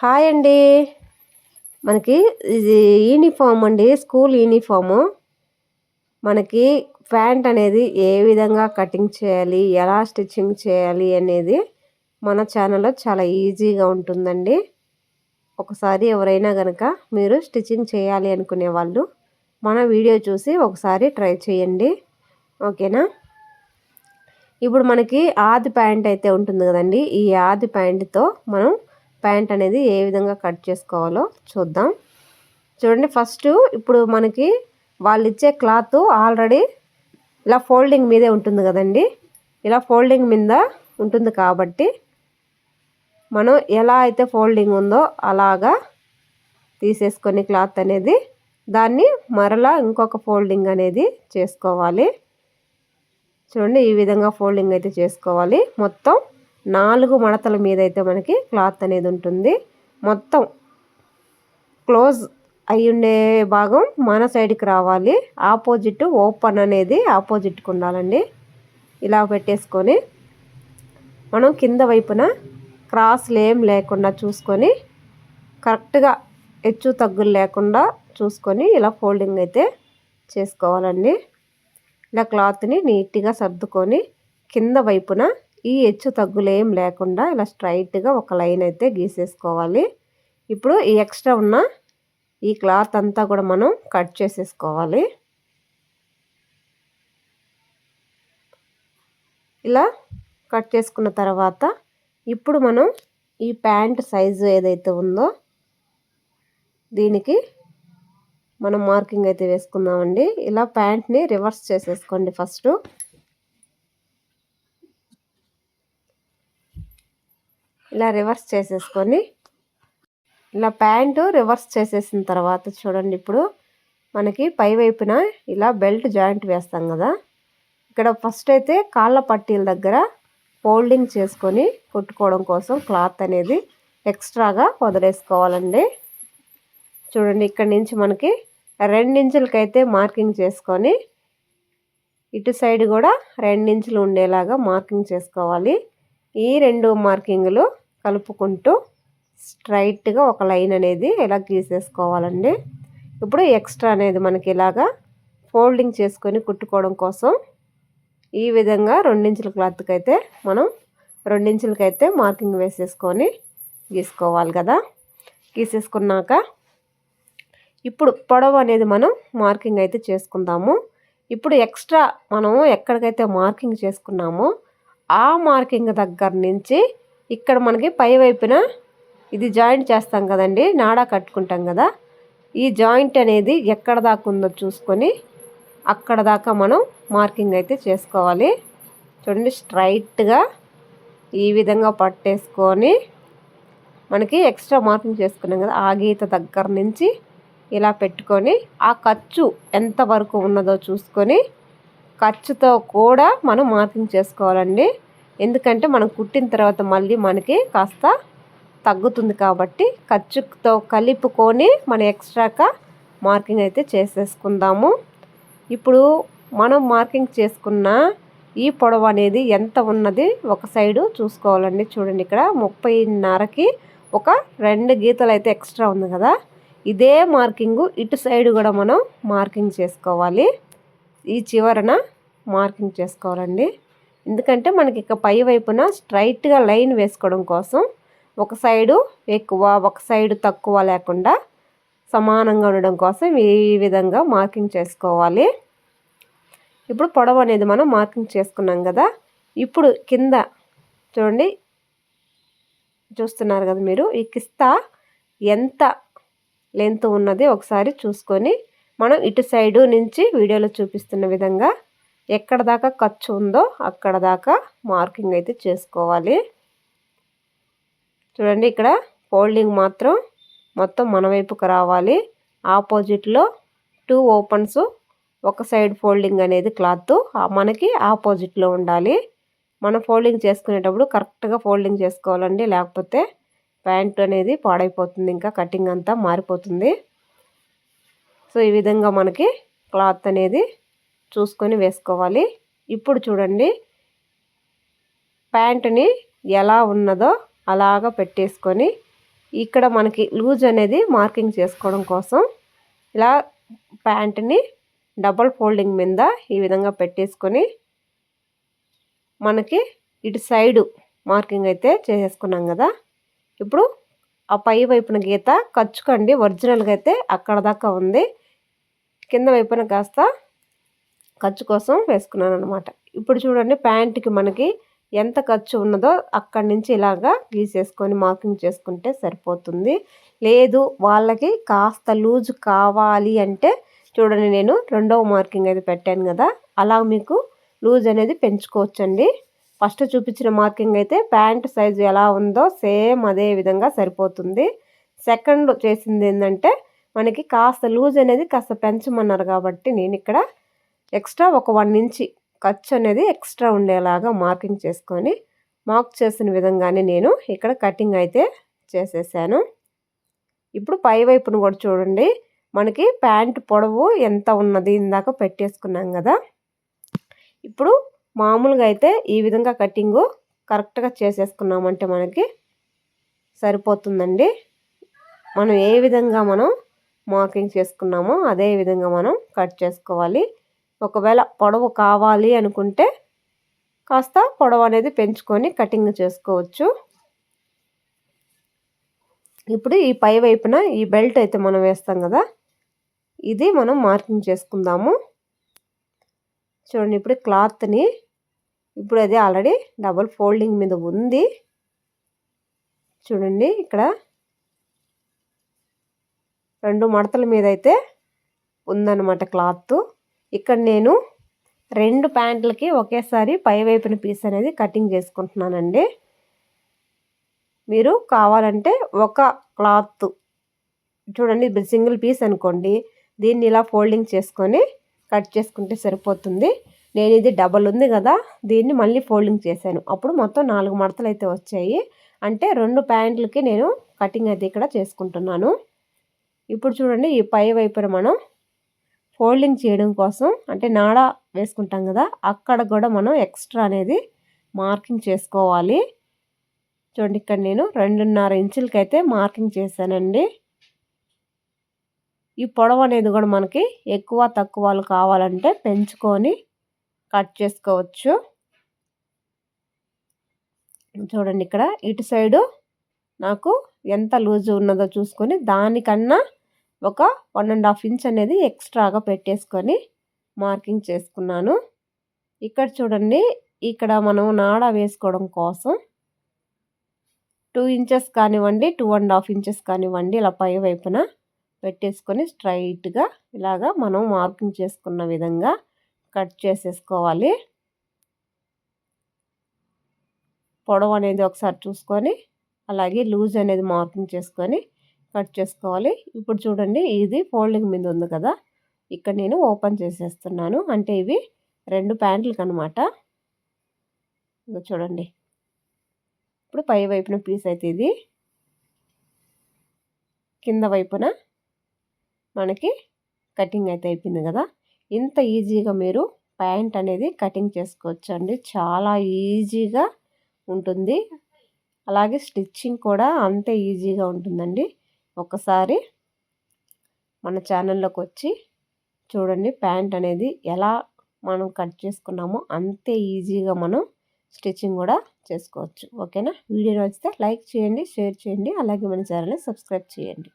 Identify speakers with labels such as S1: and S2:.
S1: Hi అండి. మనకి ఇది యూనిఫామ్ అండి స్కూల్ యూనిఫాము. మనకి ప్యాంట్ అనేది ఏ విధంగా కటింగ్ చేయాలి ఎలా స్టిచ్చింగ్ చేయాలి అనేది మన ఛానల్లో చాలా ఈజీగా ఉంటుందండి. ఒకసారి ఎవరైనా కనుక మీరు స్టిచ్చింగ్ చేయాలి అనుకునే వాళ్ళు మన వీడియో చూసి ఒకసారి ట్రై చేయండి. ఓకేనా? ఇప్పుడు మనకి ఆది ప్యాంట్ అయితే ఉంటుంది కదండి. ఈ ఆది ప్యాంట్తో మనం ప్యాంట్ అనేది ఏ విధంగా కట్ చేసుకోవాలో చూద్దాం. చూడండి ఫస్ట్ ఇప్పుడు మనకి వాళ్ళు ఇచ్చే క్లాత్ ఆల్రెడీ ఇలా ఫోల్డింగ్ మీదే ఉంటుంది కదండి. ఇలా ఫోల్డింగ్ మీద ఉంటుంది కాబట్టి మనం ఎలా అయితే ఫోల్డింగ్ ఉందో అలాగా తీసేసుకొని క్లాత్ అనేది దాన్ని మరలా ఇంకొక ఫోల్డింగ్ అనేది చేసుకోవాలి. చూడండి ఈ విధంగా ఫోల్డింగ్ అయితే చేసుకోవాలి. మొత్తం నాలుగు మడతల మీద అయితే మనకి క్లాత్ అనేది ఉంటుంది. మొత్తం క్లోజ్ అయి ఉండే భాగం మన సైడ్కి రావాలి. ఆపోజిట్ ఓపెన్ అనేది ఆపోజిట్కి ఉండాలండి. ఇలా పెట్టేసుకొని మనం కింద వైపున క్రాస్లు ఏం లేకుండా చూసుకొని కరెక్ట్గా హెచ్చు తగ్గులు లేకుండా చూసుకొని ఇలా ఫోల్డింగ్ అయితే చేసుకోవాలండి. ఇలా క్లాత్ని నీట్గా సర్దుకొని కింద వైపున ఈ హెచ్చు తగ్గులు ఏం లేకుండా ఇలా స్ట్రైట్గా ఒక లైన్ అయితే గీసేసుకోవాలి. ఇప్పుడు ఈ ఎక్స్ట్రా ఉన్న ఈ క్లాత్ అంతా కూడా మనం కట్ చేసేసుకోవాలి. ఇలా కట్ చేసుకున్న తర్వాత ఇప్పుడు మనం ఈ ప్యాంట్ సైజు ఏదైతే ఉందో దీనికి మనం మార్కింగ్ అయితే వేసుకుందామండి. ఇలా ప్యాంట్ని రివర్స్ చేసేసుకోండి ఫస్ట్. ఇలా రివర్స్ చేసేసుకొని ఇలా ప్యాంటు రివర్స్ చేసేసిన తర్వాత చూడండి ఇప్పుడు మనకి పై వైపున ఇలా బెల్ట్ జాయింట్ వేస్తాం కదా. ఇక్కడ ఫస్ట్ అయితే కాళ్ళ పట్టీల దగ్గర ఫోల్డింగ్ చేసుకొని కుట్టుకోవడం కోసం క్లాత్ అనేది ఎక్స్ట్రాగా వదిలేసుకోవాలండి. చూడండి ఇక్కడ నుంచి మనకి రెండించులకైతే మార్కింగ్ చేసుకొని ఇటు సైడ్ కూడా రెండించులు ఉండేలాగా మార్కింగ్ చేసుకోవాలి. ఈ రెండు మార్కింగ్లు కలుపుకుంటూ స్ట్రైట్గా ఒక లైన్ అనేది ఇలా గీసేసుకోవాలండి. ఇప్పుడు ఎక్స్ట్రా అనేది మనకి ఇలాగా ఫోల్డింగ్ చేసుకొని కుట్టుకోవడం కోసం ఈ విధంగా రెండించుల క్లాత్కి అయితే మనం రెండించులకైతే మార్కింగ్ వేసేసుకొని గీసుకోవాలి కదా. గీసేసుకున్నాక ఇప్పుడు పొడవు అనేది మనం మార్కింగ్ అయితే చేసుకుందాము. ఇప్పుడు ఎక్స్ట్రా మనము ఎక్కడికైతే మార్కింగ్ చేసుకున్నామో ఆ మార్కింగ్ దగ్గర నుంచి ఇక్కడ మనకి పై వైపున ఇది జాయింట్ చేస్తాం కదండి నాడా కట్టుకుంటాం కదా. ఈ జాయింట్ అనేది ఎక్కడ దాకా ఉందో చూసుకొని అక్కడ దాకా మనం మార్కింగ్ అయితే చేసుకోవాలి. చూడండి స్ట్రైట్గా ఈ విధంగా పట్టేసుకొని మనకి ఎక్స్ట్రా మార్కింగ్ చేసుకున్నాం కదా ఆ గీత దగ్గర నుంచి ఇలా పెట్టుకొని ఆ ఖర్చు ఎంత వరకు ఉన్నదో చూసుకొని ఖర్చుతో కూడా మనం మార్కింగ్ చేసుకోవాలండి. ఎందుకంటే మనం కుట్టిన తర్వాత మళ్ళీ మనకి కాస్త తగ్గుతుంది కాబట్టి ఖర్చుతో కలుపుకొని మన ఎక్స్ట్రాగా మార్కింగ్ అయితే చేసేసుకుందాము. ఇప్పుడు మనం మార్కింగ్ చేసుకున్న ఈ పొడవు అనేది ఎంత ఉన్నది ఒక సైడు చూసుకోవాలండి. చూడండి ఇక్కడ ముప్పైన్నరకి ఒక రెండు గీతలు అయితే ఎక్స్ట్రా ఉంది కదా. ఇదే మార్కింగు ఇటు సైడ్ కూడా మనం మార్కింగ్ చేసుకోవాలి. ఈ చివరన మార్కింగ్ చేసుకోవాలండి. ఎందుకంటే మనకి ఇక పై వైపున స్ట్రైట్గా లైన్ వేసుకోవడం కోసం ఒక సైడు ఎక్కువ ఒక సైడు తక్కువ లేకుండా సమానంగా ఉండడం కోసం ఈ విధంగా మార్కింగ్ చేసుకోవాలి. ఇప్పుడు పొడవు అనేది మనం మార్కింగ్ చేసుకున్నాం కదా. ఇప్పుడు కింద చూడండి. చూస్తున్నారు కదా మీరు. ఈ కిస్తా ఎంత లెంత్ ఉన్నది ఒకసారి చూసుకొని మనం ఇటు సైడు నుంచి వీడియోలో చూపిస్తున్న విధంగా ఎక్కడ దాకా ఖర్చు ఉందో అక్కడ దాకా మార్కింగ్ అయితే చేసుకోవాలి. చూడండి ఇక్కడ ఫోల్డింగ్ మాత్రం మొత్తం మన వైపుకు రావాలి. ఆపోజిట్లో టూ ఓపెన్స్ ఒక సైడ్ ఫోల్డింగ్ అనేది క్లాత్. మనకి ఆపోజిట్లో ఉండాలి. మనం ఫోల్డింగ్ చేసుకునేటప్పుడు కరెక్ట్గా ఫోల్డింగ్ చేసుకోవాలండి. లేకపోతే ప్యాంట్ అనేది పాడైపోతుంది. ఇంకా కటింగ్ అంతా మారిపోతుంది. సో ఈ విధంగా మనకి క్లాత్ అనేది చూసుకొని వేసుకోవాలి. ఇప్పుడు చూడండి. ప్యాంటుని ఎలా ఉన్నదో అలాగ పెట్టేసుకొని ఇక్కడ మనకి లూజ్ అనేది మార్కింగ్ చేసుకోవడం కోసం ఇలా ప్యాంట్ని డబల్ ఫోల్డింగ్ మీద ఈ విధంగా పెట్టేసుకొని మనకి ఇటు సైడు మార్కింగ్ అయితే చేసేసుకున్నాం కదా. ఇప్పుడు ఆ పై వైపున గీత ఖర్చుకండి ఒరిజినల్గా అయితే అక్కడ దాకా ఉంది. కింద వైపున కాస్త ఖర్చు కోసం వేసుకున్నాను అనమాట ఇప్పుడు చూడండి ప్యాంట్కి మనకి ఎంత ఖర్చు ఉన్నదో అక్కడి నుంచి ఇలాగా గీసేసుకొని మార్కింగ్ చేసుకుంటే సరిపోతుంది. లేదు వాళ్ళకి కాస్త లూజ్ కావాలి అంటే చూడండి నేను రెండవ మార్కింగ్ అయితే పెట్టాను కదా అలా మీకు లూజ్ అనేది పెంచుకోవచ్చండి. ఫస్ట్ చూపించిన మార్కింగ్ అయితే ప్యాంట్ సైజు ఎలా ఉందో సేమ్ అదే విధంగా సరిపోతుంది. సెకండ్ చేసింది ఏంటంటే మనకి కాస్త లూజ్ అనేది కాస్త పెంచమన్నారు కాబట్టి నేను ఇక్కడ ఎక్స్ట్రా ఒక వన్ ఇంచి ఖర్చు అనేది ఎక్స్ట్రా ఉండేలాగా మార్కింగ్ చేసుకొని మార్క్ చేసిన విధంగానే నేను ఇక్కడ కటింగ్ అయితే చేసేసాను. ఇప్పుడు పై వైపును కూడా చూడండి. మనకి ప్యాంట్ పొడవు ఎంత ఉన్నది ఇందాక పెట్టేసుకున్నాం కదా. ఇప్పుడు మామూలుగా అయితే ఈ విధంగా కటింగు కరెక్ట్గా చేసేసుకున్నామంటే మనకి సరిపోతుందండి. మనం ఏ విధంగా మనం మార్కింగ్ చేసుకున్నామో అదే విధంగా మనం కట్ చేసుకోవాలి. ఒకవేళ పొడవు కావాలి అనుకుంటే కాస్త పొడవు అనేది పెంచుకొని కటింగ్ చేసుకోవచ్చు. ఇప్పుడు ఈ పై వైపున ఈ బెల్ట్ అయితే మనం వేస్తాం కదా ఇది మనం మార్కింగ్ చేసుకుందాము. చూడండి ఇప్పుడు క్లాత్ని ఇప్పుడు అది ఆల్రెడీ డబుల్ ఫోల్డింగ్ మీద ఉంది. చూడండి ఇక్కడ రెండు మడతల మీద అయితే ఉందన్నమాట క్లాత్. ఇక్కడ నేను రెండు ప్యాంట్లకి ఒకేసారి పై వైపున పీస్ అనేది కటింగ్ చేసుకుంటున్నానండి. మీరు కావాలంటే ఒక క్లాత్ చూడండి ఇప్పుడు సింగిల్ పీస్ అనుకోండి దీన్ని ఇలా ఫోల్డింగ్ చేసుకొని కట్ చేసుకుంటే సరిపోతుంది. నేను ఇది డబల్ ఉంది కదా దీన్ని మళ్ళీ ఫోల్డింగ్ చేశాను. అప్పుడు మొత్తం నాలుగు మడతలు అయితే వచ్చాయి. అంటే రెండు ప్యాంట్లకి నేను కటింగ్ అయితే ఇక్కడ చేసుకుంటున్నాను. ఇప్పుడు చూడండి ఈ పై వైపున మనం ఫోల్డింగ్ చేయడం కోసం అంటే నాడ వేసుకుంటాం కదా అక్కడ కూడా మనం ఎక్స్ట్రా అనేది మార్కింగ్ చేసుకోవాలి. చూడండి ఇక్కడ నేను రెండున్నర ఇంచులకైతే మార్కింగ్ చేశానండి. ఈ పొడవు అనేది కూడా మనకి ఎక్కువ తక్కువలు కావాలంటే పెంచుకొని కట్ చేసుకోవచ్చు. చూడండి ఇక్కడ ఇటు సైడు నాకు ఎంత లూజు ఉన్నదో చూసుకొని దానికన్నా ఒక వన్ అండ్ హాఫ్ ఇంచ్ అనేది ఎక్స్ట్రాగా పెట్టేసుకొని మార్కింగ్ చేసుకున్నాను. ఇక్కడ చూడండి ఇక్కడ మనం నాడ వేసుకోవడం కోసం టూ ఇంచెస్ కానివ్వండి టూ అండ్ హాఫ్ ఇంచెస్ కానివ్వండి ఇలా పై వైపున పెట్టేసుకొని స్ట్రైట్గా ఇలాగా మనం మార్కింగ్ చేసుకున్న విధంగా కట్ చేసేసుకోవాలి. పొడవు అనేది ఒకసారి చూసుకొని అలాగే లూజ్ అనేది మార్కింగ్ చేసుకొని కట్ చేసుకోవాలి. ఇప్పుడు చూడండి ఇది ఫోల్డింగ్ మీద ఉంది కదా. ఇక్కడ నేను ఓపెన్ చేసేస్తున్నాను. అంటే ఇవి రెండు ప్యాంట్లకు అనమాట చూడండి. ఇప్పుడు పై వైపున పీస్ అయితే ఇది. కింద వైపున మనకి కటింగ్ అయితే అయిపోయింది కదా. ఇంత ఈజీగా మీరు ప్యాంట్ అనేది కటింగ్ చేసుకోవచ్చు అండి చాలా ఈజీగా ఉంటుంది. అలాగే స్టిచ్చింగ్ కూడా అంతే ఈజీగా ఉంటుందండి. ఒకసారి మన ఛానల్లోకి వచ్చి చూడండి ప్యాంట్ అనేది ఎలా మనం కట్ చేసుకున్నామో అంతే ఈజీగా మనం స్టిచ్చింగ్ కూడా చేసుకోవచ్చు. ఓకేనా? వీడియో నచ్చితే లైక్ చేయండి షేర్ చేయండి అలాగే మన ఛానల్ని సబ్స్క్రైబ్ చేయండి.